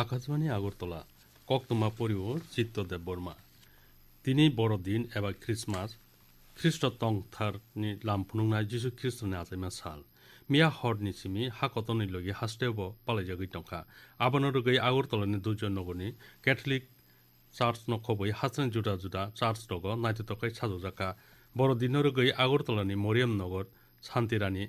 আকাশবাণী আগরতলা, কক্তমা পরিবর চিত্তদেব বর্মা। তিনি বড়দিন, এবার খ্রিস্টমাস খ্রিস্ট তংথার নি লামফুনুংনাই যিশু খ্রিস্টনি আজাইমা সাল। মিয়া হর নিসিমি হাকতনি লগি হাস্টেব পালাই পালাইজাগৈ টংখা। আবানরগৈ আগরতলানি দুজন নগনি ক্যাথলিক চার্চ নখবই হাসন জুটা জুটা চার্চ নগ নাইটে তকাই রগ নাইততকাই সাজুজাকা বড়দিনরগৈ আগরতলানি মরিয়াম নগর শান্তিরানী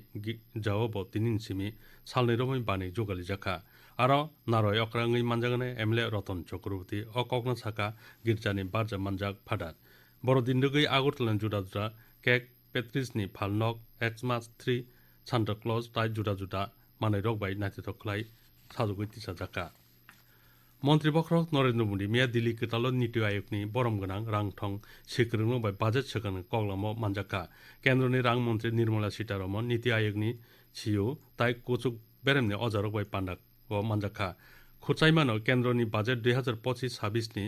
যাওয়াব তিনিনসিমি সালনি রমই বানি জোগালি জাকা। আরও নারো অক্রাঙ্গি মানজাগানে এমএলএ রতন চক্রবর্তী অ অকগ্ন সাকা গির্জানি বারজা মানজাক ফাডার বড় বড়দিনগৈ আগরতলান জুদা জুদা, কেক পেত্রিসনি ফালনক এক্সমাস থ্রি সান্টাক্লজ তাই জুদা জুদা মানে রক বাই নাইতিতকলাই সাজুগৈ তিসাজাকা মন্ত্রী বখরক নরেন্দ্র মোদী, মেয়া দিল্লি কিতাল নীতি আয়োগনি, বরম গনাং, রং ঠং সিক্রং বাই বাজেট সেখানে কগলাম মানজাকা। কেন্দ্রনি রাং মন্ত্রী নির্মলা সীতারমন নীতি আয়োগনি সিও তাই কচুক বেরেমনি অজারক বাই পান্ডা मान्जाखा खुचाइमान केन्द्रनि बाजेट दुई हाजार पच्चिस छब्बिसनि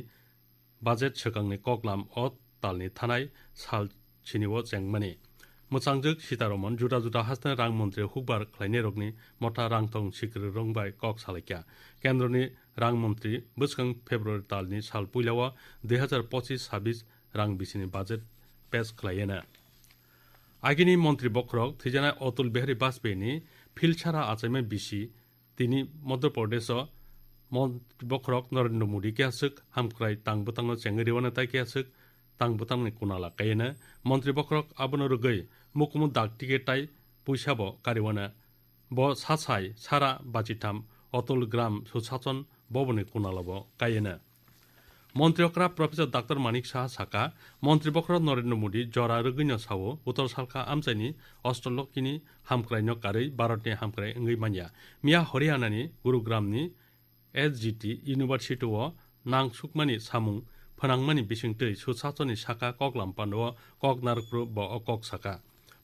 बाजेट सोखांनि ककलाम अ तालनि थानाय साल छिनिव जेंमानि मोसांजोग सीतारमन जुदा जुदा हासना रां मन्त्रि हुकबार खालायनाय रगनि मथा रांथं सिक्रि रंबाय कक सालायखिया केन्द्रनि रां मन्त्रि बोसखां फेब्रुवारि तालनि साल पुइलावा दुई हाजार पच्चिस छब्बिस रां बिसिनि बाजेट पेश खालायना आगिनि मन्त्रि बख्रक थैजानाय अटल बिहारी बाजपेयीनि फिल्ड सारा आचाइमा बिसि তিনি মধ্যপ্রদেশ মন্ত্রী বক্রক নরেন্দ্র মোদী কেয়াসুক হামক্রাই তাংবতাং চেঙ্গরিওয়ানা তাই তাং তাংবতাংনি কোনালা কায়েনা মন্ত্রী বক্রক আবনো রগৈ মুকুমু দাগ টিকেটাই পুইসাব কারিওয়ানা ব সাসাই সারা বাচিথাম, অতুল গ্রাম সুশাসন ববনে কুনালাব কায়েনা মন্ত্রীকরা প্রফেসর ডাক্তার মানিক সাহা সাকা মন্ত্রীবখর নরেন্দ্র মোদী জরা রগৈন্য সাও উত্তর সালকা আমচাইনি অষ্টলক কিনি হামক্রাইন্য কাरै भारतनि हामक्राय ओंगै मानिया मिया हरियाणानि गुरुग्रामनि एसजिटि इउनिभार्सिटिआव नांसुकमानि सामुं फोनांमानि बिसिंतै सुसासननि साका कक लाम्पानो कक नारग्रु ब कक साका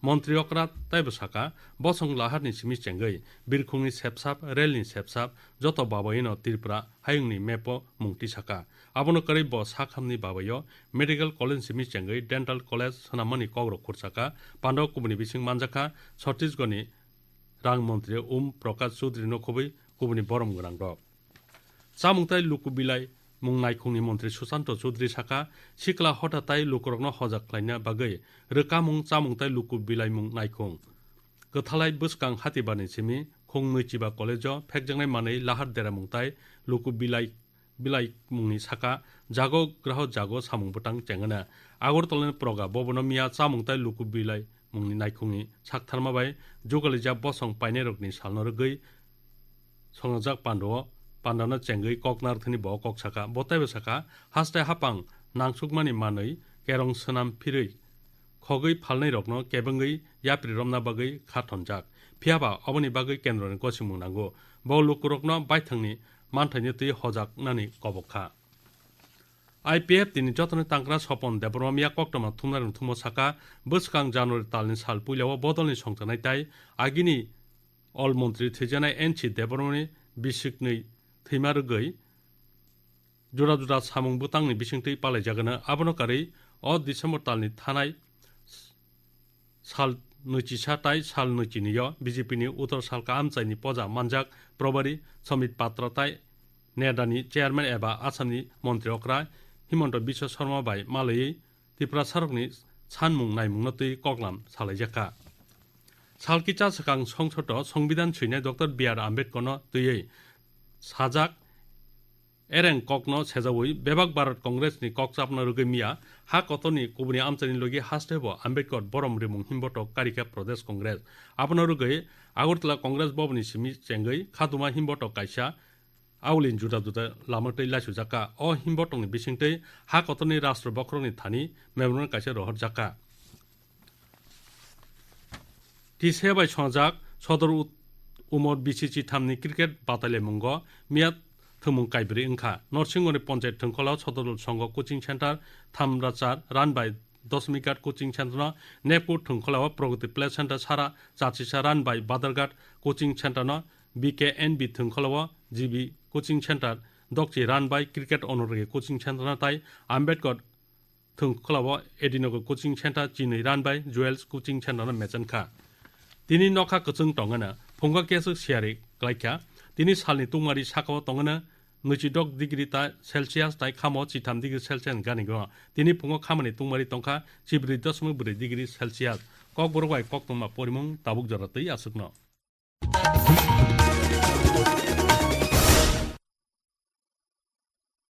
মন্ত্রী অকরা তাইব সাকা বসং লাহারনি সিমি চেঙ্গৈ বিরখুংনি সেপসাপ রেলনি সেপসাপ যত বাবাইন ত্রিপুরা হায়ুংনি মেপ মুংটি সাকা আবনো কারি ব সাখামনি বাবাইয় মেডিকেল কলেজ সিমি চেঙ্গৈ ডেন্টাল কলেজ সোনামনি কগ্র খুরসাকা পান্ডব কুবনি বিসিং মানজাকা ছত্তিশগড়নি রাং মন্ত্রী ওম প্রকাশ চৌধুরী নখबै কুবনি বরম গোনাং রক मुं नायखंनि मन्थ्रि सुशान्त चौधुरी साखा सिख्ला हथाताय लुकरकनो हजाक खालायना बागै रोखा मुं चामुंताय लुकु बिलाइ मुं नायखं गोथालाय बोसगां हातिबानि सिमि खं नैचिबा कलेज फेकजोंनाय मानै लाहार देरा मुंताय लुकु बिलाइ बिलाइ मुंनि साखा जाग' ग्राह जाग' सामुं बोटां चेङोना आगरतलानि प्रगा बबन मिया चामुंताय लुकु बिलाइ मुंनि नायखंनि साकथारमाबाय जगालिजा बसं पायनाय रगनि सालनरगै संजाक पान्डव pandana chenggui koknar thini bo kok saka botabe saka haste hapang nangsukmani manai kerong sanam phirei khogui phalnai rokno kebengui yapri romna bagui khathonjak phiaba abani bagui kendron ko shi mung nango bo lukurokno baithangni manthani ti hojak nani kobokha IPF tini jotone tangkra sopon debromia koktoma thumnarin thumo saka buskang janur talin sal pulyawa bodolni songchanai tai agini অলমন্ত্রী থেজানায় এনছি দেবরমণি বিশিকনৈ थैमारोगै जुदा जुदा सामुं बोतांनि बिसिंथै बालायजागोना आबनकारै अ दिसेम्बर तालनि थानाय साल नैजिसा ताय साल नैजिनैयाव बिजेपिनि उत्तर सालका आमचाइनि पजा मान्जाक प्रबरी समित पात्रताय नेडानि चेयारमेन एबा आसामनि मन्त्रि अक्रा हिमन्त বিশ্ব शर्मा बाय মালयै ত্ৰিপুৰা সারকনি सानमुं নাইমুংনতৈ कग्लाम সালাইজাকা সালকিচা সাকাং संसद সংবিধান ছুইনে डक्टर বি আর আম্বেদকর তৈयै sajak ereng kokno sejawui bebak barat kongres ni kokchap na ruge mia ha kotoni kubuni amchani logi hastebo ambedkar borom remung himboto karika pradesh kongres apna ruge agortla kongres bobni simi chengai khaduma himboto kaisa আউলিন জুটা জুটা লামাটৈ লাইসু জাকা অ হিমবটংনি বিসিংটৈ হা কতনি রাষ্ট্র বক্রনি থানি মেমরন কাছে রহর জাকা টি সেবাই সজাক সদর উমর বিসিসি থামনি ক্রিকেট বাতালে মুঙ্গ মিয়াদ থমুং কাইব্রি ওংখা নরসিংহনি পঞ্চায়েত থংখলাও সদর সংঘ কোচিং সেন্টার থামরাচার রান বাই দশমিকাট কোচিং সেন্টার নেপুর থংখলাও প্রগতি প্লে সেন্টার সারা চাচিসা রান বাই বাদারঘাট কোচিং সেন্টার বিকে N B থংখলাও GB coaching centre দকচি রান বাই ক্রিকেট অনরগে কোচিং সেন্টার তাই আম্বেদকর থংখলাও এডিনগর কোচিং সেন্টার চিনি রান বাই জুয়েলস কোচিং সেন্টার মেচনখা তিনি নখা কচং 본과께서 시아리 글라이카 디니 살니 뚱마리 사카와 동거는 느지덕 디그리 타 셀시아스 타이 카모 지탐 디그리 셀센 가니고 디니 봉어 카마니 뚱마리 똥카 지브리 더스무 브리 디그리 셀시아스 꼭 보러 가이 꼭 똥마 보리몽 다북 저었더이 아스그너